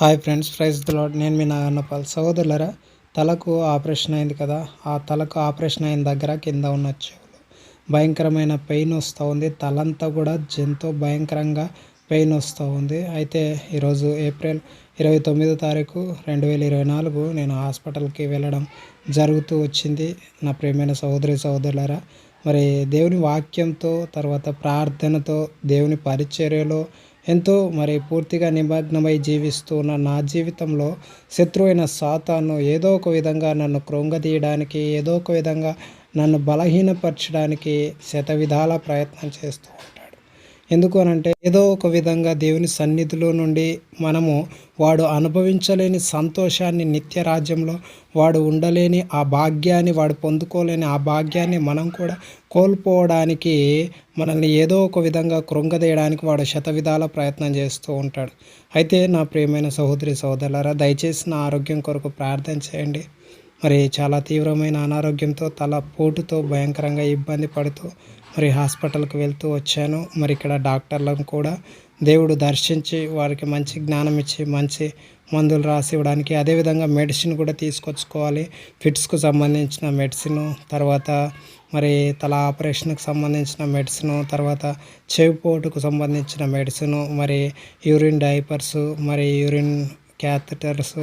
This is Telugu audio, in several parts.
హాయ్ ఫ్రెండ్స్ ప్రైజ్ లాడ్ నేను మీ నాగన్నపాల్. సహోదరులరా తలకు ఆపరేషన్ అయింది కదా? ఆ తలకు ఆపరేషన్ అయిన దగ్గర కింద ఉన్న చెవులు. భయంకరమైన పెయిన్ వస్తూ ఉంది. తలంతా కూడా జంతో భయంకరంగా పెయిన్ వస్తూ ఉంది. అయితే ఈరోజు ఏప్రిల్ ఇరవై తొమ్మిదో తారీఖు రెండు వేల ఇరవై నాలుగు నేను హాస్పిటల్కి వెళ్ళడం జరుగుతూ వచ్చింది. నా ప్రియమైన సహోదరి సహోదరులరా మరి దేవుని వాక్యంతో తర్వాత ప్రార్థనతో దేవుని పరిచర్యలో ఎంతో మరి పూర్తిగా నిమగ్నమై జీవిస్తూ ఉన్న నా జీవితంలో శత్రువైన సాతాను ఏదో ఒక విధంగా నన్ను క్రొంగదీయడానికి ఏదో ఒక విధంగా నన్ను బలహీనపరచడానికి శత విధాల ప్రయత్నం చేస్తూ ఎందుకు అనంటే ఏదో ఒక విధంగా దేవుని సన్నిధిలో నుండి మనము వాడు అనుభవించలేని సంతోషాన్ని నిత్య రాజ్యంలో వాడు ఉండలేని ఆ భాగ్యాన్ని వాడు పొందుకోలేని ఆ భాగ్యాన్ని మనం కూడా కోల్పోవడానికి మనల్ని ఏదో ఒక విధంగా కృంగదేయడానికి వాడు శత విధాల ప్రయత్నం చేస్తూ ఉంటాడు. అయితే నా ప్రియమైన సహోదరి సహోదరులారా దయచేసి నా ఆరోగ్యం కొరకు ప్రార్థన చేయండి. మరి చాలా తీవ్రమైన అనారోగ్యంతో తల పోటుతో భయంకరంగా ఇబ్బంది పడుతూ మరి హాస్పిటల్కి వెళ్తూ వచ్చాను. మరి ఇక్కడ డాక్టర్లను కూడా దేవుడు దర్శించి వారికి మంచి జ్ఞానం ఇచ్చి మంచి మందులు రాసి ఇవ్వడానికి అదేవిధంగా మెడిసిన్ కూడా తీసుకొచ్చుకోవాలి. ఫిట్స్కు సంబంధించిన మెడిసిన్ తర్వాత మరి తల ఆపరేషన్కి సంబంధించిన మెడిసిన్ తర్వాత చెవిపోటుకు సంబంధించిన మెడిసిన్ మరి యూరిన్ డైపర్స్ మరి యూరిన్ క్యాథటర్స్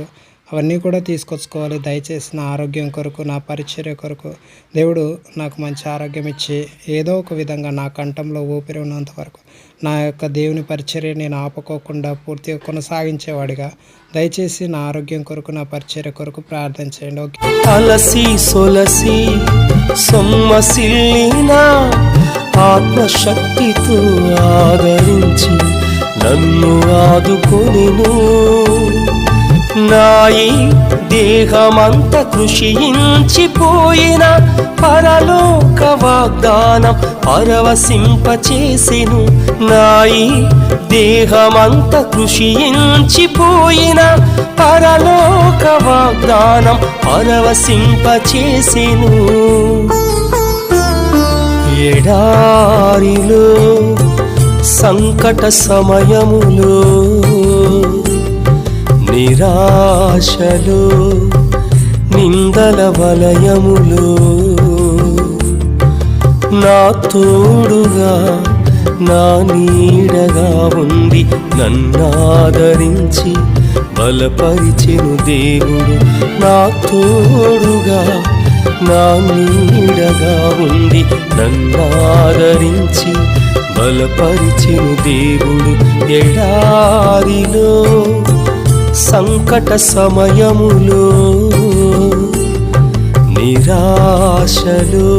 అవన్నీ కూడా తీసుకొచ్చుకోవాలి. దయచేసి నా ఆరోగ్యం కొరకు నా పరిచర్య కొరకు. దేవుడు నాకు మంచి ఆరోగ్యం ఇచ్చి ఏదో ఒక విధంగా నా కంఠంలో ఊపిరి ఉన్నంత వరకు నా యొక్క దేవుని పరిచర్య నేను ఆపుకోకుండా పూర్తిగా కొనసాగించేవాడిగా. దయచేసి నా ఆరోగ్యం కొరకు నా పరిచర్య కొరకు ప్రార్థన చేయండి. ఓకే. అలసి సొలసి సొమ్మసిల్లిన ఆత్మశక్తితో ఆదరించి నన్ను ఆదుకొనిను. నాయి దేహమంత కృషించిపోయిన పరలోక వాగ్దానం పరవశింపచేసెను. నాయి దేహమంత కృషించిపోయిన పరలోక వాగ్దానం పరవశింపచేసెను. ఎడారిలో సంకట సమయములో నిరాశలు నిందల వలయములు. నా తోడుగా నా నీడగా ఉంది నన్నాదరించి బలపరిచెను దేవుడు. నా తోడుగా నా నీడగా ఉంది నన్నాదరించి బలపరిచెను దేవుడు. ఎడారిలో సంకట సమయములో నిరాశలు.